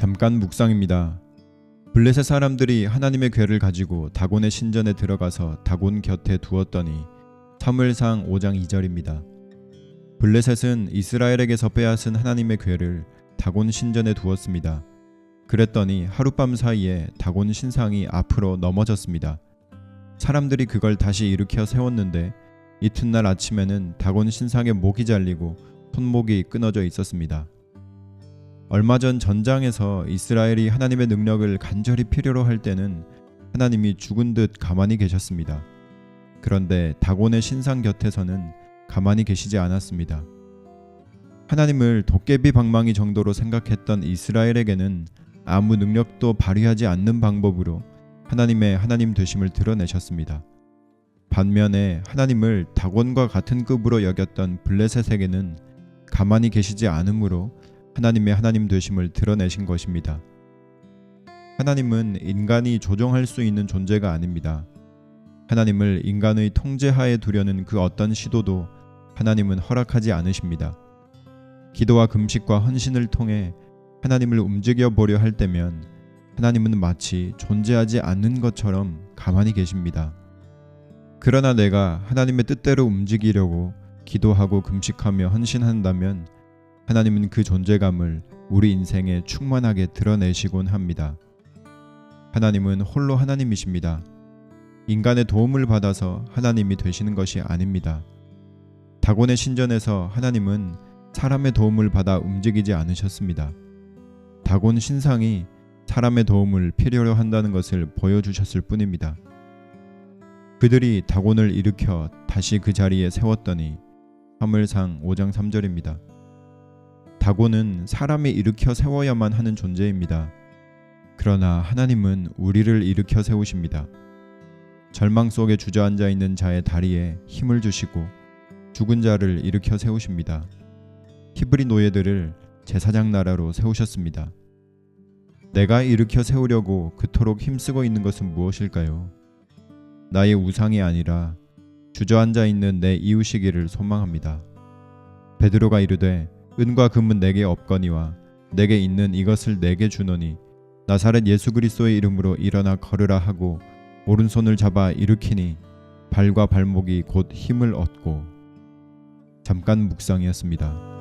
잠깐 묵상입니다. 블레셋 사람들이 하나님의 괴를 가지고 다곤의 신전에 들어가서 다곤 곁에 두었더니 사무엘상 5장 2절입니다. 블레셋은 이스라엘에게서 빼앗은 하나님의 괴를 다곤 신전에 두었습니다. 그랬더니 하룻밤 사이에 다곤 신상이 앞으로 넘어졌습니다. 사람들이 그걸 다시 일으켜 세웠는데 이튿날 아침에는 다곤 신상의 목이 잘리고 손목이 끊어져 있었습니다. 얼마 전 전장에서 이스라엘이 하나님의 능력을 간절히 필요로 할 때는 하나님이 죽은 듯 가만히 계셨습니다. 그런데 다곤의 신상 곁에서는 가만히 계시지 않았습니다. 하나님을 도깨비 방망이 정도로 생각했던 이스라엘에게는 아무 능력도 발휘하지 않는 방법으로 하나님의 하나님 되심을 드러내셨습니다. 반면에 하나님을 다곤과 같은 급으로 여겼던 블레셋에게는 가만히 계시지 않으므로 하나님의 하나님 되심을 드러내신 것입니다. 하나님은 인간이 조종할 수 있는 존재가 아닙니다. 하나님을 인간의 통제하에 두려는 그 어떤 시도도 하나님은 허락하지 않으십니다. 기도와 금식과 헌신을 통해 하나님을 움직여 보려 할 때면 하나님은 마치 존재하지 않는 것처럼 가만히 계십니다. 그러나 내가 하나님의 뜻대로 움직이려고 기도하고 금식하며 헌신한다면 하나님은 그 존재감을 우리 인생에 충만하게 드러내시곤 합니다. 하나님은 홀로 하나님이십니다. 인간의 도움을 받아서 하나님이 되시는 것이 아닙니다. 다곤의 신전에서 하나님은 사람의 도움을 받아 움직이지 않으셨습니다. 다곤 신상이 사람의 도움을 필요로 한다는 것을 보여주셨을 뿐입니다. 그들이 다곤을 일으켜 다시 그 자리에 세웠더니 사무엘상 5장 3절입니다. 다곤은 사람이 일으켜 세워야만 하는 존재입니다. 그러나 하나님은 우리를 일으켜 세우십니다. 절망 속에 주저앉아 있는 자의 다리에 힘을 주시고 죽은 자를 일으켜 세우십니다. 히브리 노예들을 제사장 나라로 세우셨습니다. 내가 일으켜 세우려고 그토록 힘쓰고 있는 것은 무엇일까요? 나의 우상이 아니라 주저앉아 있는 내 이웃이기를 소망합니다. 베드로가 이르되 은과 금은 내게 없거니와 내게 있는 이것을 내게 주노니 나사렛 예수 그리스도의 이름으로 일어나 걸으라 하고 오른손을 잡아 일으키니 발과 발목이 곧 힘을 얻고 잠깐 묵상이었습니다.